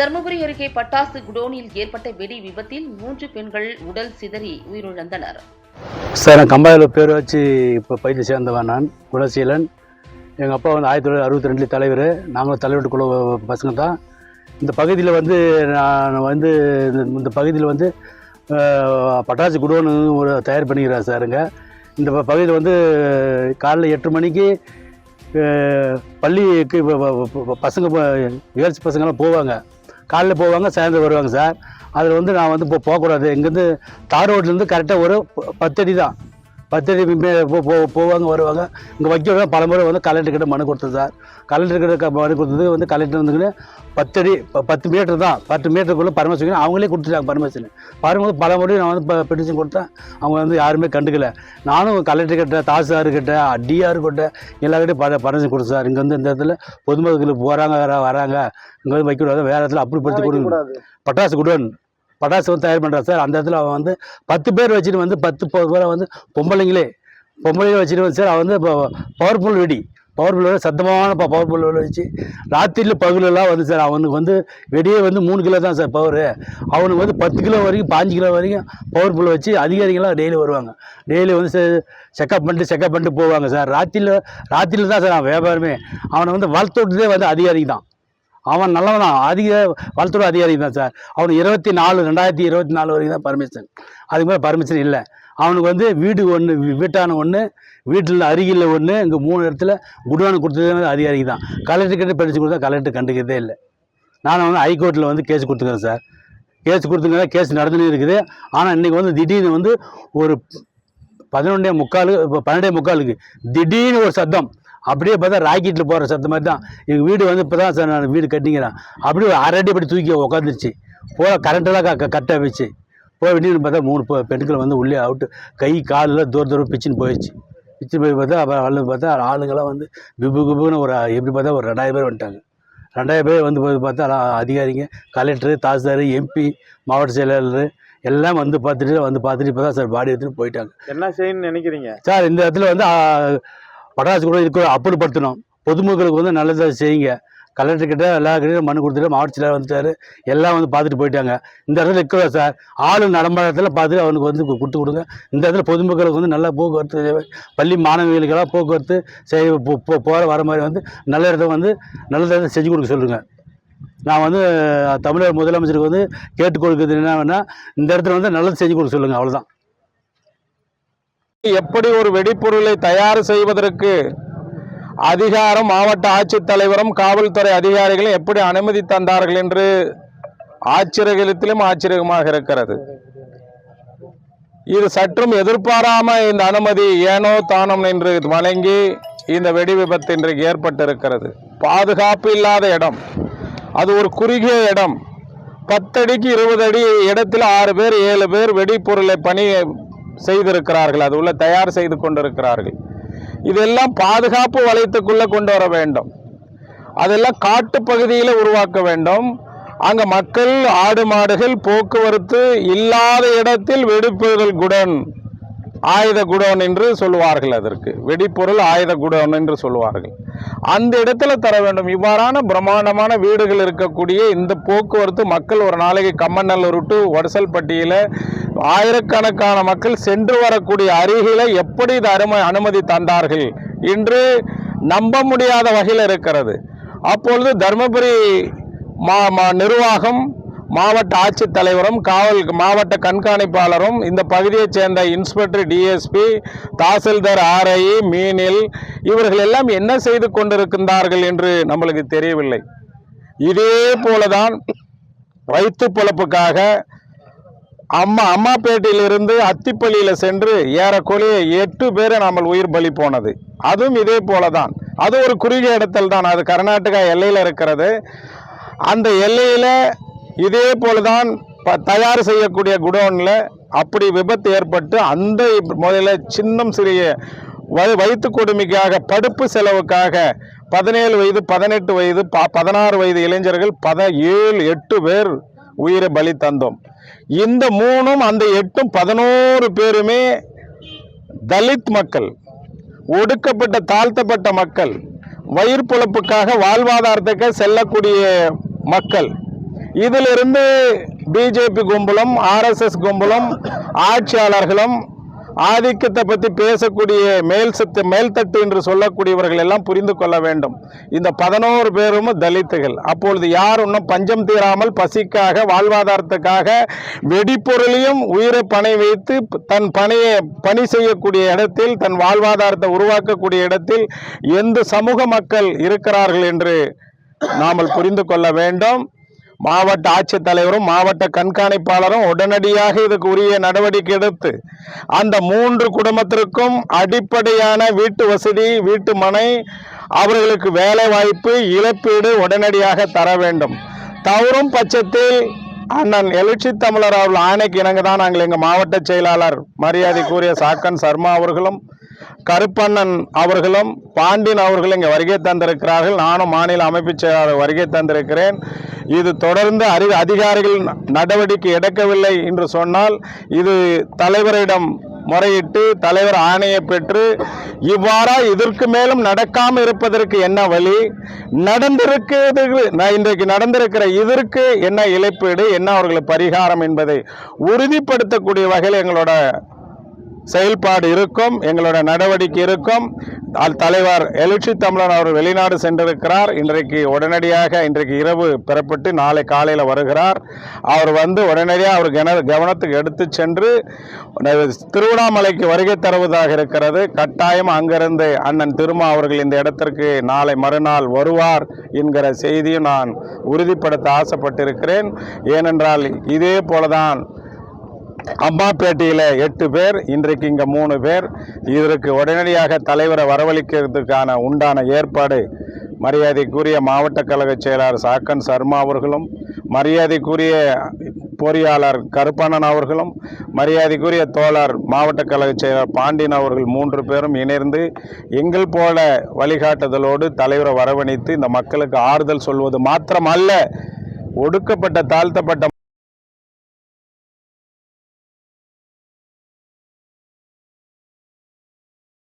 தருமபுரி அருகே பட்டாசு குடோனில் ஏற்பட்ட வெடி விபத்தில் மூன்று பெண்கள் உடல் சிதறி உயிரிழந்தனர். சார் நான் கம்பாயில் பேர் வச்சு இப்போ பயிற்சி சேர்ந்தவன் நான் குலசீலன் எங்கள் அப்பா வந்து ஆயிரத்தி தொள்ளாயிரத்தி அறுபத்தி ரெண்டுல தலைவர். நாங்களும் தலைவர் குழு பசங்க தான். இந்த பகுதியில் வந்து நான் வந்து இந்த- இந்த பகுதியில் வந்து பட்டாசு குடோனு ஒரு தயார் பண்ணிக்கிறேன் சாருங்க இந்த ப- பகுதியில் வந்து காலைல எட்டு மணிக்கு பள்ளிக்கு பசங்க கேர்ள்ஸ் பசங்களாம் போவாங்க. காலைல போவாங்க சாயந்தரம் வருவாங்க சார். அதில் வந்து நான் வந்து இப்போ போகக்கூடாது. இங்கேருந்து தார் ரோட்லேருந்து கரெக்டாக ஒரு பத்தடி தான் பத்தடி மே- போ- போ- போவாங்க வருவாங்க. இங்கே வைக்க பலமுறை வந்து கலெக்டர் கிட்ட மனு கொடுத்தது சார். கலெக்டர் கிட்ட க- மனு கொடுத்தது வந்து கலெக்டர் வந்துக்கிட்டு பத்தடி ப- பத்து மீட்டர் தான். பத்து மீட்டருக்குள்ளே பர்மிஷன் அவங்களே கொடுத்துட்டாங்க பர்மிஷன் பரும்போது பல முறை நான் வந்து பெட்டிஷன் கொடுத்தேன். அவங்க வந்து யாருமே கண்டுக்கல. நானும் கலெக்டர் கிட்ட தாசில்தார் கிட்ட டிஆர் கிட்ட எல்லாருக்கிட்டையும் ப பர்மிஷன் கொடுத்தேன் சார். இங்கே வந்து இந்த இடத்துல பொதுமக்கள் போகிறாங்க வர வராங்க. இங்கே வந்து வைக்கக்கூடாது வேறு இடத்துல அப்படி படுத்தி கொடுங்க. பட்டாசு குடோன் பட்டாசு வந்து தயார் பண்ணுறான் சார் அந்த இடத்துல அவன் வந்து பத்து பேர் வச்சுட்டு வந்து பத்து பேரை வந்து பொம்பளைங்களே பொம்பளைங்களே வச்சுட்டு வந்து சார் அவன் வந்து இப்போ பவர்ஃபுல் வெடி. பவர்ஃபுல் வெடி சத்தமான பவர்ஃபுல் வெடி வச்சு ராத்திரியில் பகலெல்லாம் வந்து சார் அவனுக்கு வந்து வெடியே வந்து மூணு கிலோ தான் சார் பவர் அவனுக்கு வந்து பத்து கிலோ வரைக்கும் பாஞ்சு கிலோ வரைக்கும் பவர்ஃபுல் வச்சு அதிகாரிகள்லாம் டெய்லி வருவாங்க. டெய்லி வந்து செக்கப் பண்ணிட்டு செக்கப் பண்ணிட்டு போவாங்க சார். ராத்திரியில் ராத்திரியில் தான் சார் அவன் வியாபாரமே. அவனை வந்து வளர்த்துட்டதே வந்து அதிகாரி தான். அவன் நல்லவன் தான் அதிக வளத்துறை அதிகாரி தான் சார். அவன் இருபத்தி நாலு ரெண்டாயிரத்தி இருபத்தி நாலு வரைக்கும் தான் பர்மிஷன் அதுக்கு மேலே பர்மிஷன் இல்லை. அவனுக்கு வந்து வீடு ஒன்று வீட்டான ஒன்று வீட்டில் அருகில் ஒன்று இங்கே மூணு இடத்துல குடுவானு கொடுத்ததே அதிகாரிக்கு தான். கலெக்டர் கிட்ட படித்து கொடுத்தா கலெக்டர் கண்டுக்கிறதே இல்லை. நான் வந்து ஹைகோர்ட்டில் வந்து கேஸ் கொடுத்துக்கிறேன் சார். கேஸ் கொடுத்துங்க கேஸ் நடந்துன்னு இருக்குது. ஆனால் இன்றைக்கி வந்து திடீர்னு வந்து ஒரு பதினொன்றே முக்கால் இப்போ பன்னெண்டே முக்காலுக்கு திடீர்னு ஒரு சத்தம். அப்படியே பார்த்தா ராக்கெட்டில் போகிற சத்தம் மாதிரி தான். எங்கள் வீடு வந்து இப்போ தான் சார் நான் வீடு கட்டிங்கிறேன் அப்படியே ஒரு அரை அடி அப்படி தூக்கி உட்காந்துருச்சு போக கரண்டெல்லாம் க கட்டாக வச்சு போய் வெளியில் பார்த்தா மூணு பெண்கள் வந்து உள்ளே அவுட்டு கை காலெல்லாம் தூர தூரம் பிச்சுன்னு போயிடுச்சு. பிச்சு போய் பார்த்தா அப்புறம் வந்து பார்த்தா ஆளுங்கெல்லாம் வந்து குபு குபுன்னு ஒரு எப்படி பார்த்தா ஒரு ரெண்டாயிரம் பேர் வந்துட்டாங்க. ரெண்டாயிரம் பேர் வந்து போய் பார்த்தா அதிகாரிங்க கலெக்டரு தாசில்தார் எம்பி மாவட்ட செயலாளர் எல்லாம் வந்து பார்த்துட்டு வந்து பார்த்துட்டு இப்போ தான் சார் பாடி எடுத்துகிட்டு போயிட்டாங்க. என்ன செய்யணும்னு நினைக்கிறீங்க? சார் இந்த இடத்துல வந்து பட்டாசு கூட இருக்க அப்புறப்படுத்தணும். பொதுமக்களுக்கு வந்து நல்லதாக செய்யுங்க. கலெக்டர் கிட்ட எல்லா கிட்டையும் மனு கொடுத்துட்டு மாவட்ட செயலாளர் வந்துட்டாரு. எல்லாம் வந்து பார்த்துட்டு போயிட்டாங்க. இந்த இடத்துல இருக்கிற சார் ஆளு நடமாட்டத்தில் பார்த்துட்டு அவனுக்கு வந்து கொடுத்து கொடுங்க. இந்த இடத்துல பொதுமக்களுக்கு வந்து நல்ல போக்குவரத்து பள்ளி மாணவிகளுக்கெல்லாம் போக்குவரத்து செய் போகிற வர மாதிரி வந்து நல்ல இடத்த வந்து நல்ல இடத்த செஞ்சு கொடுக்க சொல்லுங்கள் நான் வந்து தமிழக முதலமைச்சருக்கு வந்து கேட்டுக்கொடுக்குறது வேணால் இந்த இடத்துல வந்து நல்லது செஞ்சு கொடுக்க சொல்லுங்கள் அவ்வளோதான் எப்படி ஒரு வெடிப்பொருளை தயார் செய்வதற்கு அதிகாரம் மாவட்ட ஆட்சித்தலைவரும் காவல்துறை அதிகாரிகளும் எப்படி அனுமதி தந்தார்கள் என்று ஆச்சரியத்திலும் ஆச்சரியமாக இருக்கிறது. இது சற்றும் எதிர்பாராம இந்த அனுமதி ஏனோ தானம் என்று வழங்கி இந்த வெடி விபத்து இன்றைக்கு ஏற்பட்டிருக்கிறது. பாதுகாப்பு இல்லாத இடம். அது ஒரு குறுகிய இடம். பத்தடிக்கு இருபது அடி இடத்தில் ஆறு பேர் ஏழு பேர் வெடிப்பொருளை பணி செய்திருக்கிறார்கள். அது உள்ள தயார் செய்து கொண்டிருக்கிறார்கள். இதெல்லாம் பாதுகாப்பு வளையத்துக்குள்ள கொண்டு வர வேண்டும். அதெல்லாம் காட்டு பகுதியில் உருவாக்க வேண்டும். அங்கே மக்கள் ஆடு மாடுகள் போக்குவரத்து இல்லாத இடத்தில் வெடிப்பொருள் குடோன் ஆயுத குடோன் என்று சொல்லுவார்கள் அதற்கு. வெடிப்பொருள் ஆயுத குடோன் என்று சொல்லுவார்கள். அந்த இடத்துல தர வேண்டும். இவ்வாறான பிரம்மாண்டமான வீடுகள் இருக்கக்கூடிய இந்த போக்குவரத்து மக்கள் ஒரு நாளைக்கு கம்மநல்லூர் டு வடசல்பட்டியில் ஆயிரக்கணக்கான மக்கள் சென்று வரக்கூடிய அருகில எப்படி இது அருமை அனுமதி தந்தார்கள்? என்று நம்ப முடியாத வகையில் இருக்கிறது. அப்பொழுது தருமபுரி மா மா- நிர்வாகம் மாவட்ட ஆட்சித்தலைவரும் காவல் மாவட்ட கண்காணிப்பாளரும் இந்த பகுதியைச் சேர்ந்த இன்ஸ்பெக்டர் டிஎஸ்பி தாசில்தார் ஆர்ஐ மீனில் இவர்கள் எல்லாம் என்ன செய்து கொண்டிருக்கின்றார்கள் என்று நம்மளுக்கு தெரியவில்லை. இதே போலதான் வயிற்று பொழப்புக்காக அம்மா அம்மாப்பேட்டையிலிருந்து அத்திப்பள்ளியில் சென்று ஏறக்குறைய எட்டு பேரை நாம் உயிர் பலி போனது. அதுவும் இதே போலதான். அது ஒரு குறுகிய இடத்தில் தான். அது கர்நாடகா எல்லையில் இருக்கிறது. அந்த எல்லையில் இதே போலதான் தான் தயார் செய்யக்கூடிய குடோனில் அப்படி விபத்து ஏற்பட்டு அந்த முதல்ல சின்னம் சிறிய வ- வயிற்று கொடுமைக்காக படுப்பு செலவுக்காக பதினேழு வயது பதினெட்டு வயது ப பதினாறு வயது இளைஞர்கள் பத ஏழு எட்டு பேர் உயிரை பலி தந்தோம். இந்த மூணும் அந்த எட்டும் பதினோரு பேருமே தலித் மக்கள் ஒடுக்கப்பட்ட தாழ்த்தப்பட்ட மக்கள் வயிறு பொழப்புக்காக வாழ்வாதாரத்துக்கு செல்லக்கூடிய மக்கள். இதிலிருந்து பிஜேபி கும்பலும் ஆர்எஸ்எஸ் கும்பலும் ஆட்சியாளர்களும் ஆதிக்கத்தை பற்றி பேசக்கூடிய மேல் சத்து மேல்தட்டு என்று சொல்லக்கூடியவர்கள் எல்லாம் புரிந்து கொள்ள வேண்டும். இந்த பதினோரு பேரும் தலித்துகள். அப்பொழுது யார் இன்னும் பஞ்சம் தீராமல் பசிக்காக வாழ்வாதாரத்துக்காக வெடிப்பொருளையும் உயிரை பணை வைத்து தன் பணியை பணி செய்யக்கூடிய இடத்தில் தன் வாழ்வாதாரத்தை உருவாக்கக்கூடிய இடத்தில் எந்த சமூக மக்கள் இருக்கிறார்கள் என்று நாமல் புரிந்து கொள்ள வேண்டும். மாவட்ட ஆட்சித்தலைவரும் மாவட்ட கண்காணிப்பாளரும் உடனடியாக இதுக்கு உரிய நடவடிக்கை எடுத்து அந்த மூன்று குடும்பத்திற்கும் அடிப்படையான வீட்டு வசதி வீட்டு மனை அவர்களுக்கு வேலை வாய்ப்பு இழப்பீடு உடனடியாக தர வேண்டும். தவறும் பட்சத்தில் அண்ணன் எழுச்சி தமிழர் அவர்கள் ஆணைக்கு இணங்க தான் நாங்கள் எங்கள் மாவட்ட செயலாளர் மரியாதைக்குரிய சாக்கன் சர்மா அவர்களும் கருப்பண்ணன் அவர்களும் பாண்டியன் அவர்களும் இங்கே வருகை தந்திருக்கிறார்கள். நானும் மாநில அமைப்பு செயலாளர் வருகை தந்திருக்கிறேன். இது தொடர்ந்து அறி அதிகாரிகள் நடவடிக்கை எடுக்கவில்லை என்று சொன்னால் இது தலைவரிடம் முறையிட்டு தலைவர் ஆணையை பெற்று இவ்வாறா இதற்கு மேலும் நடக்காம இருப்பதற்கு என்ன வழி? நடந்திருக்கிறது நான் இன்றைக்கு நடந்திருக்கிற இதற்கு என்ன இழப்பீடு? என்ன அவர்களுக்கு பரிகாரம் என்பதை உறுதிப்படுத்தக்கூடிய வகையில் எங்களோட செயல்பாடு இருக்கும் எங்களோட நடவடிக்கை இருக்கும். தலைவர் எழுச்சி தமிழன் அவர் வெளிநாடு சென்றிருக்கிறார். இன்றைக்கு உடனடியாக இன்றைக்கு இரவு பெறப்பட்டு நாளை காலையில் வருகிறார். அவர் வந்து உடனடியாக அவர் கன கவனத்துக்கு எடுத்து சென்று திருவண்ணாமலைக்கு வருகை தருவதாக இருக்கிறது. கட்டாயம் அங்கிருந்து அண்ணன் திருமா அவர்கள் இந்த இடத்திற்கு நாளை மறுநாள் வருவார் என்கிற செய்தியும் நான் உறுதிப்படுத்த ஆசைப்பட்டிருக்கிறேன். ஏனென்றால் இதே போலதான் அம்மாப்பேட்டையில் எட்டு பேர் இன்றைக்கு இங்கே மூணு பேர். இதற்கு உடனடியாக தலைவரை வரவழைக்கிறதுக்கான உண்டான ஏற்பாடு மரியாதைக்குரிய மாவட்ட கழக செயலாளர் சாக்கன் சர்மா அவர்களும் மரியாதைக்குரிய பொறியாளர் கருப்பண்ணன் அவர்களும் மரியாதைக்குரிய தோழர் மாவட்ட கழக செயலர் பாண்டியன் அவர்கள் மூன்று பேரும் இணைந்து எங்கள் போல வழிகாட்டுதலோடு தலைவரை வரவழைத்து இந்த மக்களுக்கு ஆறுதல் சொல்வது மாத்திரமல்ல ஒடுக்கப்பட்ட தாழ்த்தப்பட்ட